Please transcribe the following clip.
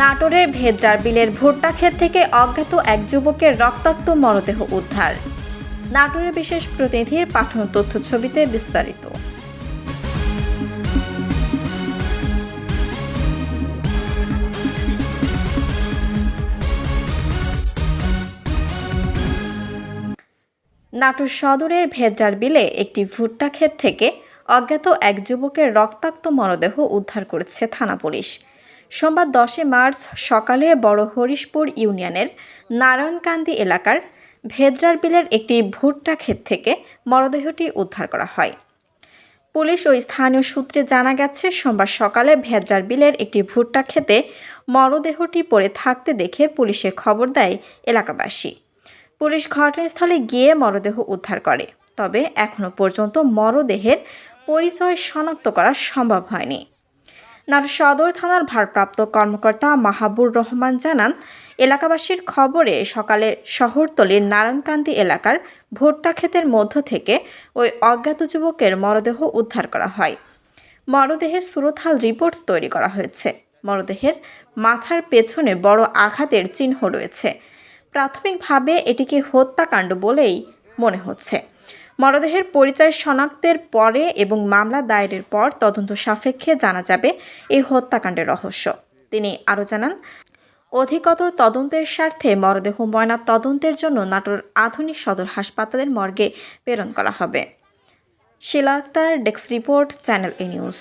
নাটোরের ভেদ্রার বিলের ভুট্টা ক্ষেত থেকে অজ্ঞাত এক যুবকের রক্তাক্ত মরদেহ উদ্ধার। নাটোরের বিশেষ প্রতিনিধির পাঠানো তথ্য ছবিতে বিস্তারিত। নাটোর সদরের ভেদ্রার বিলে একটি ভুট্টা ক্ষেত থেকে অজ্ঞাত এক যুবকের রক্তাক্ত মরদেহ উদ্ধার করেছে থানা পুলিশ। সোমবার দশে মার্চ সকালে বড় হরিশপুর ইউনিয়নের নারায়ণকান্দি এলাকার ভেদ্রার বিলের একটি ভুট্টা ক্ষেত থেকে মরদেহটি উদ্ধার করা হয়। পুলিশ ও স্থানীয় সূত্রে জানা গেছে, সোমবার সকালে ভেদ্রার বিলের একটি ভুট্টা খেতে মরদেহটি পড়ে থাকতে দেখে পুলিশে খবর দেয় এলাকাবাসী। পুলিশ ঘটনাস্থলে গিয়ে মরদেহ উদ্ধার করে, তবে এখনও পর্যন্ত মরদেহের পরিচয় শনাক্ত করা সম্ভব হয়নি। নাটোর সদর থানার ভারপ্রাপ্ত কর্মকর্তা মাহাবুর রহমান জানান, এলাকাবাসীর খবরে সকালে শহরতলির নারায়ণকান্দি এলাকার ভুট্টা ক্ষেতের মধ্য থেকে ওই অজ্ঞাত যুবকের মরদেহ উদ্ধার করা হয়। মরদেহের সুরতহাল রিপোর্ট তৈরি করা হয়েছে। মরদেহের মাথার পেছনে বড় আঘাতের চিহ্ন রয়েছে। প্রাথমিকভাবে এটিকে হত্যাকাণ্ড বলেই মনে হচ্ছে। মরদেহের পরিচয় শনাক্তের পরে এবং মামলা দায়েরের পর তদন্ত সাপেক্ষে জানা যাবে এই হত্যাকাণ্ডের রহস্য। তিনি আরও জানান, অধিকতর তদন্তের স্বার্থে মরদেহ ময়না তদন্তের জন্য নাটোর আধুনিক সদর হাসপাতালের মর্গে প্রেরণ করা হবে। Shila Akter desk report, channel A news.